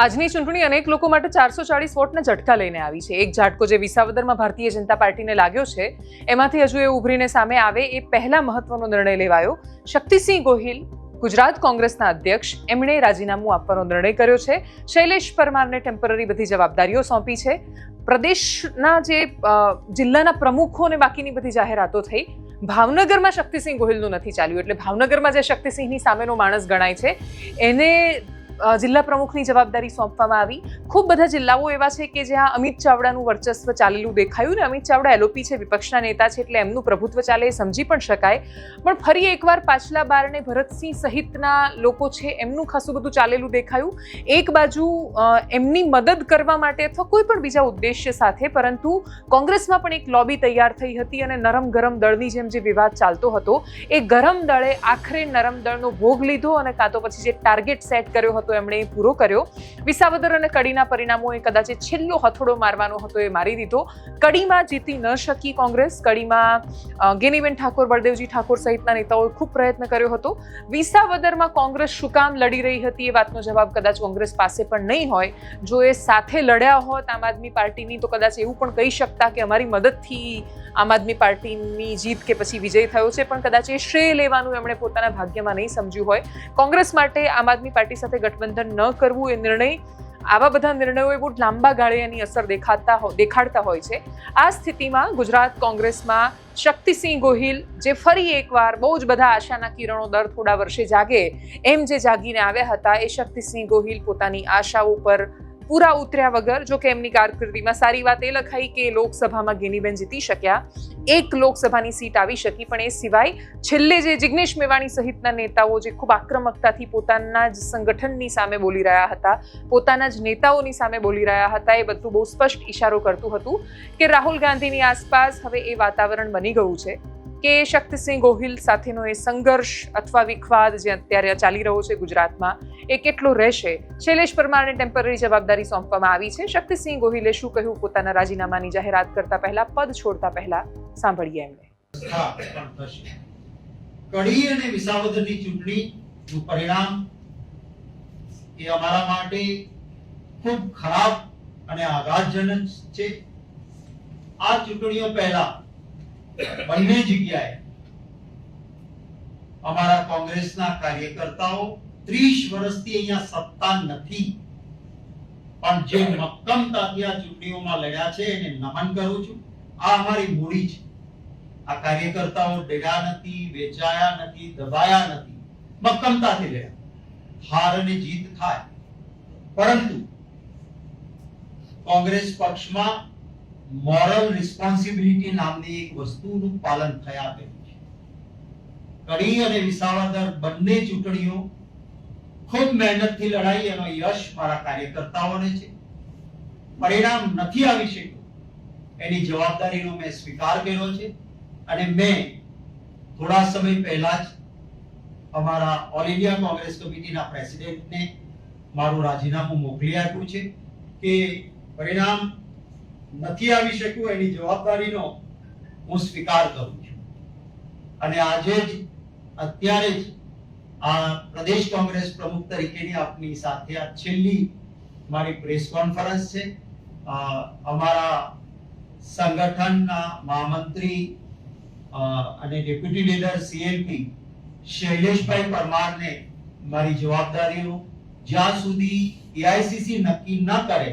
આજની ચૂંટણી અનેક લોકો માટે ચારસો ચાળીસ વોટના ઝટકા લઈને આવી છે. એક ઝાટકો જે વિસાવદરમાં ભારતીય જનતા પાર્ટીને લાગ્યો છે, એમાંથી હજુ એ ઉભરીને સામે આવે એ પહેલા મહત્વનો નિર્ણય લેવાયો. શક્તિસિંહ ગોહિલ, ગુજરાત કોંગ્રેસના અધ્યક્ષ, એમણે રાજીનામું આપવાનો નિર્ણય કર્યો છે. શૈલેષ પરમારને ટેમ્પરરી બધી જવાબદારીઓ સોંપી છે. પ્રદેશના જે જિલ્લાના પ્રમુખો અને બાકીની બધી જાહેરાતો થઈ, ભાવનગરમાં શક્તિસિંહ ગોહિલનું નથી ચાલ્યું. એટલે ભાવનગરમાં જે શક્તિસિંહની સામેનો માણસ ગણાય છે, એને જિલ્લા પ્રમુખની જવાબદારી સોંપવામાં આવી. ખૂબ બધા જિલ્લાઓ એવા છે કે જ્યાં અમિત ચાવડાનું વર્ચસ્વ ચાલેલું દેખાયું ને અમિત ચાવડા એલઓપી છે, વિપક્ષના નેતા છે એટલે એમનું પ્રભુત્વ ચાલે એ સમજી પણ શકાય. પણ ફરી એકવાર પાછલા બારણે ભરતસિંહ સહિતના લોકો છે એમનું ખાસું બધું ચાલેલું દેખાયું. એક બાજુ એમની મદદ કરવા માટે અથવા કોઈ પણ બીજા ઉદ્દેશ્ય સાથે પરંતુ કોંગ્રેસમાં પણ એક લોબી તૈયાર થઈ હતી અને નરમ ગરમ દળની જેમ જે વિવાદ ચાલતો હતો, એ ગરમ દળે આખરે નરમ દળનો ભોગ લીધો અને કાં તો પછી જે ટાર્ગેટ સેટ કર્યો હતો એમણે એ પૂરો કર્યો. વિસાવદર અને કડીના પરિણામોએ કદાચ એ છેલ્લો હથોડો મારવાનો હતો એ મારી દીધો. કડીમાં જીતી ન શકી કોંગ્રેસ. કડીમાં ગેનીબેન ઠાકોર, બળદેવજી ઠાકોર સહિતના નેતાઓએ ખૂબ પ્રયત્ન કર્યો હતો. વિસાવદરમાં કોંગ્રેસ શું કામ લડી રહી હતી એ વાતનો જવાબ કદાચ કોંગ્રેસ પાસે પણ નહીં હોય. જો એ સાથે લડ્યા હોત આમ આદમી પાર્ટીની તો કદાચ એવું પણ કહી શકતા કે અમારી મદદથી આમ આદમી પાર્ટીની જીત કે પછી વિજય થયો છે, પણ કદાચ એ શ્રેય લેવાનું એમણે પોતાના ભાગ્યમાં નહીં સમજ્યું હોય. કોંગ્રેસ માટે આમ આદમી પાર્ટી સાથે ગઠબંધન ન કરવું એ નિર્ણય, આવા બધા નિર્ણયો એ બહુ લાંબા ગાળે એની અસર દેખાતા દેખાડતા હોય છે. આ સ્થિતિમાં ગુજરાત કોંગ્રેસમાં શક્તિસિંહ ગોહિલ, જે ફરી એકવાર બહુ જ બધા આશાના કિરણો દર થોડા વર્ષે જાગે, એમ જે જાગીને આવ્યા હતા, એ શક્તિસિંહ ગોહિલ પોતાની આશાઓ પર પૂરા ઉતર્યા વગર, જો કે એમની કારકિર્દીમાં સારી વાત એ લખાઈ કે લોકસભામાં ગેનીબેન જીતી શક્યા. એક લોકસભાની સીટ આવી શકી, પણ એ સિવાય છેલ્લે જે જિગ્નેશ મેવાણી સહિતના નેતાઓ જે ખૂબ આક્રમકતાથી પોતાના જ સંગઠનની સામે બોલી રહ્યા હતા, પોતાના જ નેતાઓની સામે બોલી રહ્યા હતા, એ બધું બહુ સ્પષ્ટ ઈશારો કરતું હતું કે રાહુલ ગાંધીની આસપાસ હવે એ વાતાવરણ બની ગયું છે. કે શક્તિસિંહ ગોહિલ સાથેનો એ સંઘર્ષ અથવા વિખવાદ જે અત્યારે ચાલી રહ્યો છે ગુજરાતમાં, એ કેટલો રહેશે? શૈલેષ પરમારને ટેમ્પરરી જવાબદારી સોંપવામાં આવી છે. શક્તિસિંહ ગોહિલે શું કહ્યું? પોતાના રાજીનામાની જાહેરાત કરતા પહેલા, પદ છોડતા પહેલા સાંભળીએ એમને. કડી અને વિસાવદરની ચૂંટણીનું પરિણામ એ અમારા માટે ખૂબ ખરાબ અને આઘાતજનક છે. આ ચૂંટણીઓ પહેલા બંને જગ્યાએ અમારા કોંગ્રેસના કાર્યકર્તાઓ ત્રીસ વર્ષથી અહીંયા સત્તા નથી. પણ જે મક્કમતાથી આ ચૂંટણીઓમાં લડ્યા છે એને નમન કરું છું. આ અમારી મૂડી છે. આ કાર્યકર્તાઓ ડર્યા નથી, વેચાયા નથી, દબાયા નથી. મક્કમતાથી લડ્યા. હાર અને જીત થાય. પરંતુ કોંગ્રેસ પક્ષમાં મોરલ રિસ્પોન્સિબિલિટી નામની એક વસ્તુનું પાલન થયા કર્યું છે. કડી અને વિસાવદર બંને ચૂંટણીઓ ખૂબ મહેનતથી લડાઈ એનો યશ મારા કાર્યકર્તાઓને છે. પરિણામ નથી આવી શક્યું. એની જવાબદારીનો મેં સ્વીકાર કર્યો છે અને મેં થોડા સમય પહેલા જ અમારા ઓલ ઇન્ડિયા કોંગ્રેસ કમિટીના પ્રેસિડેન્ટને મારું રાજીનામું મોકલી આપ્યું છે કે પરિણામ નથી આવી શક્યું એની જવાબદારીનો હું સ્વીકાર કરું છું. અને આજે જ, અત્યારે જ આ પ્રદેશ કોંગ્રેસ પ્રમુખ તરીકેની આપની સાથે આ છેલ્લી મારી પ્રેસ કોન્ફરન્સ છે. અમારા સંગઠનના મહામંત્રી અને ડેપ્યુટી લીડર સીએલપી શૈલેષભાઈ પરમારને મારી જવાબદારીઓ જ્યાં સુધી એઆઈસીસી નક્કી ન કરે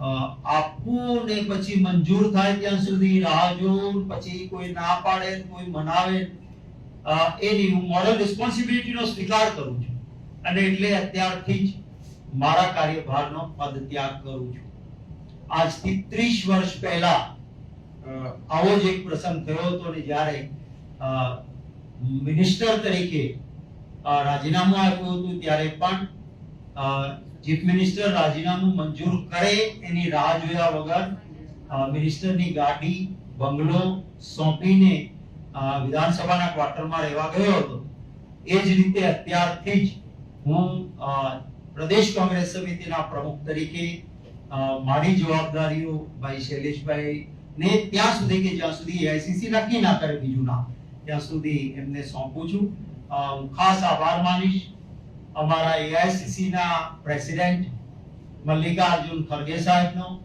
આપવું ને પછી મંજૂર થાય ત્યાં સુધી રાહ જોવું પછી કોઈ ના પાડે, કોઈ મનાવે. એની હું મોરલ રિસ્પોન્સિબિલિટીનો સ્વીકાર કરું છું. અને એટલે અત્યારથી જ મારા કાર્યભારનો પદ ત્યાગ કરું છું. આજથી ત્રીસ વર્ષ પહેલા આવો જ એક પ્રસંગ થયો હતો ને જ્યારે મિનિસ્ટર તરીકે રાજીનામું આપ્યું હતું, ત્યારે પણ ચીફ મિનિસ્ટર રાજીનામું મંજૂર કરે એની રાહ જોયા વગર મિનિસ્ટરની ગાડી, બંગલો સોંપીને વિધાનસભાના ક્વાર્ટરમાં રહેવા ગયો હતો. એ જ રીતે અત્યારથી જ હું પ્રદેશ કોંગ્રેસ સમિતિના પ્રમુખ તરીકે મારી જવાબદારીઓ ભાઈ શૈલેષભાઈ ને ત્યાં સુધી કે જ્યાં સુધી એઆઈસીસી નક્કી ના કરે બીજું ના ત્યાં સુધી એમને સોંપું છું. હું ખાસ આભાર માનીશ. અમારા એઆઈસીસી ના પ્રેસિડેન્ટ મલ્લિકાર્જુન ખરગે સાહેબનો,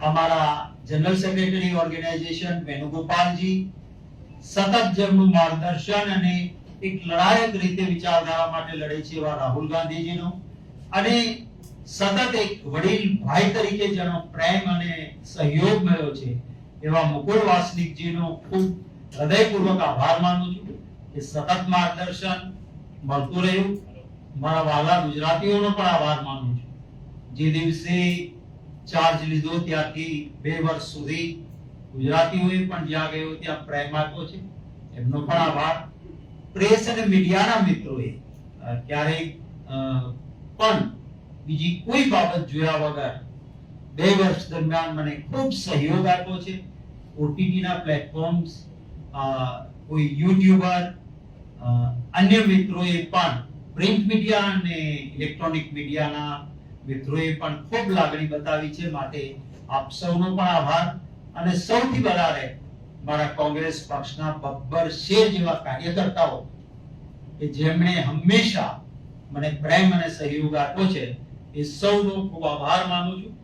અમારા જનરલ સેક્રેટરી ઓર્ગેનાઇઝેશન વેણુગોપાલજી, સતત જેમનું માર્ગદર્શન અને એક લડાયક રીતે વિચારધારા માટે લડે છે એવા રાહુલ ગાંધીજીનો અને સતત એક વડીલ ભાઈ તરીકે જેનો પ્રેમ અને સહયોગ મળ્યો છે એવા મુકુલ વાસનિકજીનો ખૂબ હૃદયપૂર્વક આભાર માનું છું કે સતત માર્ગદર્શન મળતું રહ્યું. મારા વાલા ગુજરાતીઓનો પણ આભાર માનું છું. જે દિવસે ચાર્જ લીધો ત્યારથી બે વર્ષ સુધી ગુજરાતીઓએ પણ જ્યાં ગયો ત્યાં પ્રેમ આપ્યો છે. એમનો પણ આભાર. પ્રેસ અને મીડિયાના મિત્રોએ ક્યારેક પણ બીજી કોઈ બાબત જોયા વગર બે વર્ષ દરમિયાન મને ખૂબ સહયોગ આપ્યો છે. ઓટીટીના પ્લેટફોર્મ્સ કોઈ યુટ્યુબર અન્ય મિત્રોએ પણ પ્રિન્ટ મીડિયા અને ઇલેક્ટ્રોનિક મીડિયાના મિત્રોએ પણ ખૂબ લાગણી બતાવી છે માટે આપ સૌનો પણ આભાર. અને સૌથી વધારે મારા કોંગ્રેસ પક્ષના બબ્બર શેર જેવા કાર્યકર્તાઓ કે જેમણે હંમેશા મને પ્રેમ અને સહયોગ આપ્યો છે, એ સૌનો ખૂબ આભાર માનું છું.